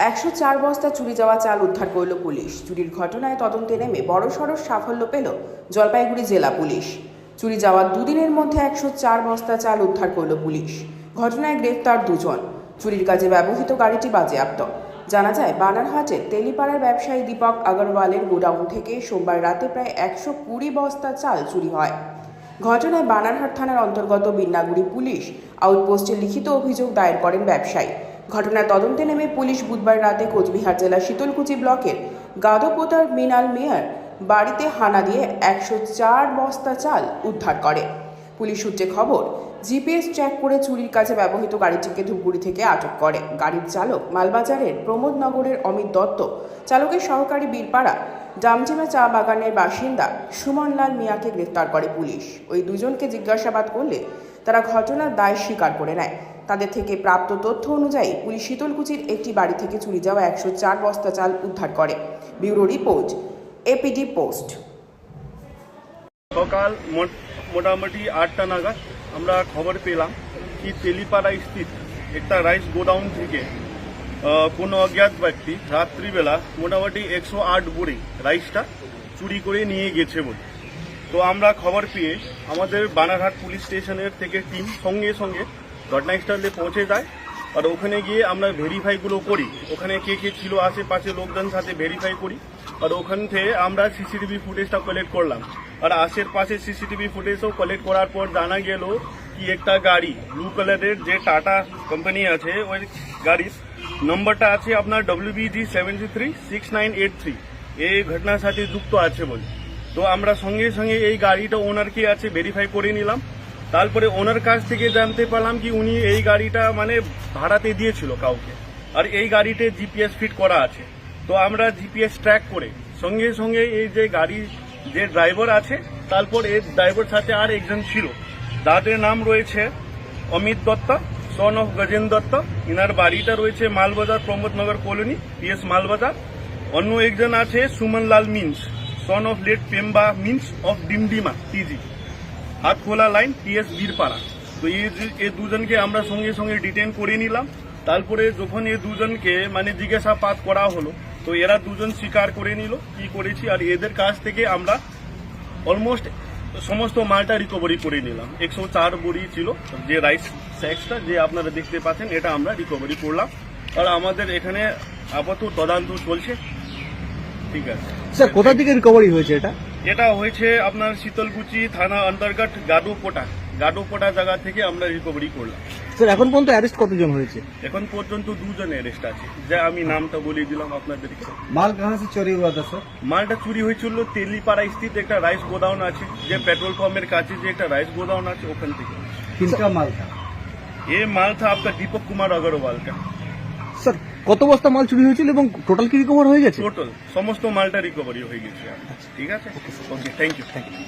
একশো চার বস্তা চুরি যাওয়া চাল উদ্ধার করল পুলিশ। চুরির ঘটনায় তদন্তে নেমে বড়সড় সাফল্য পেল জলপাইগুড়ি জেলা পুলিশ। চুরি যাওয়ার দুদিনের মধ্যে একশো চার বস্তা চাল উদ্ধার করল পুলিশ। ঘটনায় গ্রেফতার দুজন। চুরির কাজে ব্যবহৃত গাড়িটি বাজেয়াপ্ত। জানা যায়, বানারহাটের তেলিপাড়ার ব্যবসায়ী দীপক আগরওয়ালের গোডাউন থেকে সোমবার রাতে প্রায় একশো কুড়ি বস্তা চাল চুরি হয়। ঘটনায় বানারহাট থানার অন্তর্গত বিন্নাগুড়ি পুলিশ আউটপোস্টে লিখিত অভিযোগ দায়ের করেন ব্যবসায়ী। ঘটনার তদন্তে নেমে পুলিশ বুধবার রাতে কোচবিহার জেলার শীতলকুচি ব্লকের গাদোপোতার মিনাল মেয়র বাড়িতে হানা দিয়ে একশো চার বস্তা চাল উদ্ধার করে। পুলিশ সূত্রে খবর, জিপিএস ট্র্যাক করে চুরির কাজে ব্যবহৃত গাড়িটিকে ধূপগুড়ি থেকে আটক করে। গাড়ির চালক মালবাজারের প্রমোদনগরের অমিত দত্ত, চালকের সহকারী বীরপাড়া ডামজিমা চা বাগানের বাসিন্দা সুমনলাল মিয়াকে গ্রেফতার করে পুলিশ। ওই দুজনকে জিজ্ঞাসাবাদ করলে তারা ঘটনার দায় স্বীকার করে নেয়। তাদের থেকে প্রাপ্ত তথ্য অনুযায়ী পুলিশ শীতলকুচির একটি বাড়ি থেকে চুরি যাওয়া একশো চার বস্তা চাল উদ্ধার করে। Bureau report, APD post. সকাল মোট- মোটামুটি আটটা নাগাদ আমরা খবর পেলাম কি তেলিপাড়া স্থিত একটা রাইস গোডাউন থেকে কোনো অজ্ঞাত ব্যক্তি রাত্রিবেলা মোটামুটি একশো আট বুড়ি রাইসটা চুরি করে নিয়ে গেছে বলে। তো আমরা খবর পেয়ে আমাদের বানারহাট পুলিশ স্টেশনের থেকে টিম সঙ্গে সঙ্গে ঘটনাস্থলে পৌঁছে যায়। আর ওখানে গিয়ে আমরা ভেরিফাইগুলো করি। ওখানে কে কে ছিল আশেপাশে লোকজন সাথে ভেরিফাই করি। আর ওখান থেকে আমরা সিসিটিভি ফুটেজটা কালেক্ট করলাম। আর আশের আশেপাশে সিসিটিভি ফুটেজও কালেক্ট করার পর জানা গেল কি একটা গাড়ি ব্লু কালারের যে টাটা কোম্পানি আছে, ওই গাড়ির নম্বরটা আছে আপনার WBG seventy three six nine eight three এই ঘটনার সাথে যুক্ত আছে বলে। তো আমরা সঙ্গে সঙ্গে এই গাড়িটা ওনার কি আছে ভেরিফাই করে নিলাম। তারপরে ওনার কাছ থেকে জানতে পারলাম কি উনি এই গাড়িটা মানে ভাড়াতে দিয়েছিল কাউকে। আর এই গাড়িতে জিপিএস ফিট করা আছে। তো আমরা জিপিএস ট্র্যাক করে সঙ্গে সঙ্গে এই যে গাড়ি যে ড্রাইভার আছে, তারপর এই ড্রাইভার সাথে আর একজন ছিল। তাদের নাম রয়েছে অমিত দত্ত সন অফ গজেন দত্ত। ইনার বাড়িটা রয়েছে মালবাজার প্রমোদনগর কলোনি পিএস মালবাজার। অন্য একজন আছে Sumanlal Minz son of late Pemba Minz of Dimdima TG Hatkhola line TS Birpara. তো যে- দুজনকে আমরা সঙ্গে সঙ্গে ডিটেন করে নিলাম। তারপরে যখন এ দুজনকে মানে জিজ্ঞাসাবাদ করা হলো, তো এরা দুজন স্বীকার করে নিল কি করেছি, আর এদের কাছ থেকে আমরা অলমোস্ট সমস্ত মালটা রিকভারি করে নিলাম। একশো চার বড়ি ছিল, যে রাইস স্যাক্সটা যে আপনারা দেখতে পাচ্ছেন, এটা আমরা রিকভারি করলাম। আর আমাদের এখানে আপাতত তদন্ত চলছে। ঠিক আছে। স্যার, কোথা থেকে রিকভারি হয়েছে এটা? এটা হয়েছে আপনার শীতলকুচি থানা অন্তর্গত গাডোপোটা গাডোপোটা জায়গা থেকে আমরা রিকভারি করলাম স্যার এখন পর্যন্ত অ্যারেস্ট কতজন হয়েছে এখন পর্যন্ত দুজন অ্যারেস্ট আছে যা আমি নামটা বলে দিলাম আপনাদেরকে माल कहाँ से चोरी हुआ था सर মালটা চুরি হয়েছিল তেলিপাড়া স্থিত একটা রাইস গোডাউন আছে যে পেট্রোল পাম্পের কাছে যে একটা রাইস গোডাউন আছে ওখান থেকে किनका माल था ये माल था आपका दीपक कुमार अग्रवाल का স্যার কত বস্তা মাল চুরি হয়েছিল এবং টোটাল কি রিকভার হয়ে গেছে? টোটাল সমস্ত মালটা রিকভারি হয়ে গেছে। ঠিক আছে? Okay thank you thank you